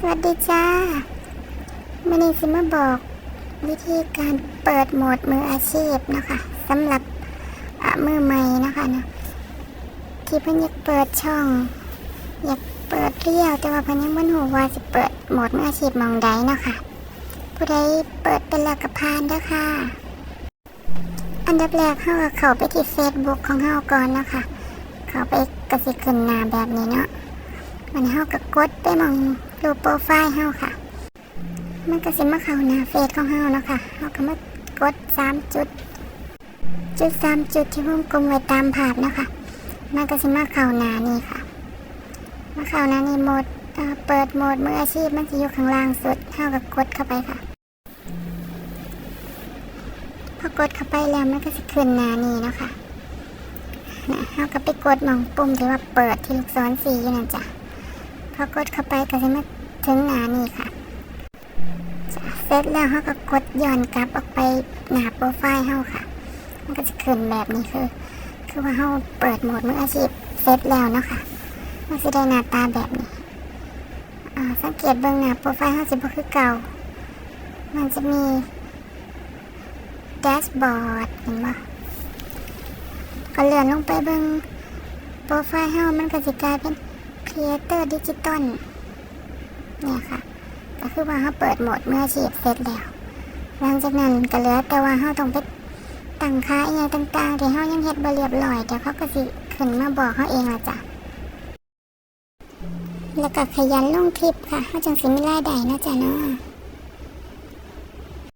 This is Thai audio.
สวัสดีจ้าวันนี้สิมาบอกวิธีการเปิดโหมดมืออาชีพนะคะสำหรับมือใหม่นะคะเนาะที่เพิ่นอยากเปิดช่อง อยากเปิดเรียวแต่ว่าเพิ่นยังบ่รู้ว่าสิเปิดโหมดมืออาชีพมองใดเนาะค่ะผู้ใดเปิดเป็นแล้วกับพานเด้อค่ะ อันดับแรกเฮาก็เข้าไปที่ Facebook ของเฮาก่อนเนาะคะ เข้าไปก็สิขึ้นหน้าแบบนี้เนาะมันเฮาก็กดไปมอง รูปโปรไฟล์เฮาค่ะ มันก็สิมาเข้าหน้าเฟซของเฮาเนาะค่ะเฮาก็มากดสามจุด จุดสามจุดที่วงกลมไว้ตามภาพเนาะค่ะ มันก็สิมาเข้าหน้านี่ค่ะ มาเข้าหน้านี่โหมดเอ่อเปิดโหมดมืออาชีพมันจะอยู่ข้างล่างสุดเฮาก็กดเข้าไปค่ะพอกดเข้าไปแล้วมันก็จะขึ้นหน้านี้เนาะค่ะนะเฮาก็ไปกดมองปุ่มที่ว่าเปิดที่ลูกศรสีอยู่นั่นจ้ะ พอกดเข้าไปก็จะมา ถึงหน้านี้ค่ะจะเสร็จแล้วเขาก็กดย้อนกลับออกไปหน้าโปรไฟล์เขาค่ะ มันก็จะขึ้นแบบนี้คือ คือว่าเขาเปิดโหมดมืออาชีพเสร็จแล้วเนาะค่ะมันจะได้หน้าตาแบบนี้สังเกตเบื้องหน้าโปรไฟล์เขาจะบ่คือเก่า มันจะมีแดชบอร์ดเห็นปะก็เลื่อนลงไปเบื้องโปรไฟล์เขามันก็จะกลายเป็น Creator Digital เนี่ยค่ะ ก็คือว่าเขาเปิดโหมดเมื่ออาชีพเสร็จแล้ว หลังจากนั้นก็เหลือแต่ว่าเขาต้องไปตั้งค่าอหย่างต่างๆที่เขายังเฮ็ดบ่เรียบร้อยเดี๋ยวเขาก็สิขึ้นมาบอกเขาเองละจ้ะแล้วก็ขยันลงคลิปค่ะเขาจังสิไม่ไล่ได้นาะจ๊ะเนาะ